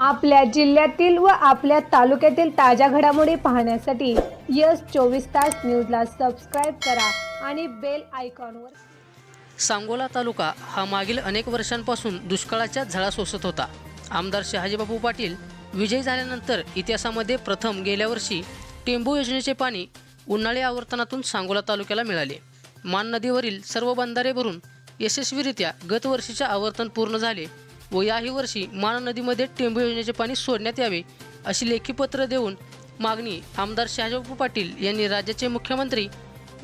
आपल्या जिल्ह्यातील व आपल्या तालुक्यातील ताज्या घडामोडी पाहण्यासाठी यस चोवीस तास न्यूजला सबस्क्राईब करा आणि बेल आयकॉनवर सांगोला तालुका हा मागील अनेक वर्षांपासून दुष्काळाच्या झळा सोसत होता. आमदार शहाजीबापू पाटील विजयी झाल्यानंतर इतिहासामध्ये प्रथम गेल्या वर्षी टेंबू योजनेचे पाणी उन्हाळी आवर्तनातून सांगोला तालुक्याला मिळाले. मान नदीवरील सर्व बंधारे भरून यशस्वीरित्या गतवर्षीचे आवर्तन पूर्ण झाले. व याही वर्षी मान नदीमध्ये टेंबू योजनेचे पाणी सोडण्यात यावे अशी लेखी पत्र देऊन मागणी आमदार शहाजीबापू पाटील यांनी राज्याचे मुख्यमंत्री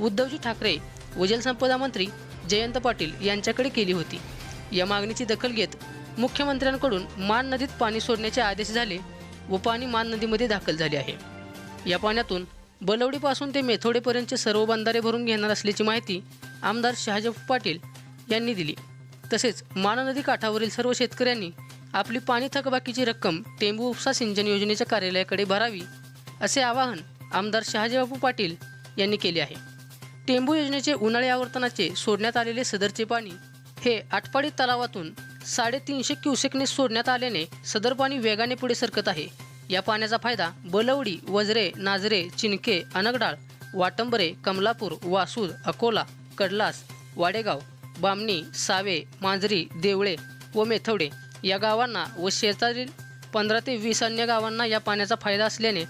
उद्धवजी ठाकरे व जलसंपदा मंत्री जयंत पाटील यांच्याकडे केली होती. या मागणीची दखल घेत मुख्यमंत्र्यांकडून मान नदीत पाणी सोडण्याचे आदेश झाले व पाणी मान नदीमध्ये दाखल झाले आहे. या पाण्यातून बलवडीपासून ते मेथोडेपर्यंतचे सर्व बंधारे भरून घेणार असल्याची माहिती आमदार शहाजीबापू पाटील यांनी दिली. तसेच माना नदी काठावरील सर्व शेतकऱ्यांनी आपली पाणी थकबाकीची रक्कम टेंबू उपसा सिंचन योजनेच्या कार्यालयाकडे भरावी असे आवाहन आमदार शहाजीबापू पाटील यांनी केले आहे. टेंबू योजनेचे उन्हाळी आवर्तनाचे सोडण्यात आलेले सदरचे पाणी हे आटपाडी तलावातून साडेतीनशे क्युसेकने सोडण्यात आल्याने सदर पाणी वेगाने पुढे सरकत आहे. या पाण्याचा फायदा बलवडी वजरे नाजरे चिनके अनगडाळ वाटंबरे कमलापूर वासूर अकोला कडलास वाडेगाव बामणी सावे मांजरी देवळे व मेथवडे या गावांना व शेजारील पंधरा ते वीस अन्य गावांना या पाण्याचा फायदा असल्याने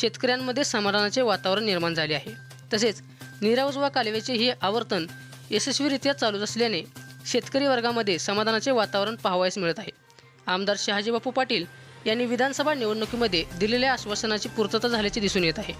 शेतकऱ्यांमध्ये समाधानाचे वातावरण निर्माण झाले आहे. तसेच नीरावजवा कालव्याचे हे आवर्तन यशस्वीरित्या चालू असल्याने शेतकरी वर्गामध्ये समाधानाचे वातावरण पाहावयास मिळत आहे. आमदार शहाजीबापू पाटील यांनी विधानसभा निवडणुकीमध्ये दिलेल्या आश्वासनाची पूर्तता झाल्याचे दिसून येत आहे.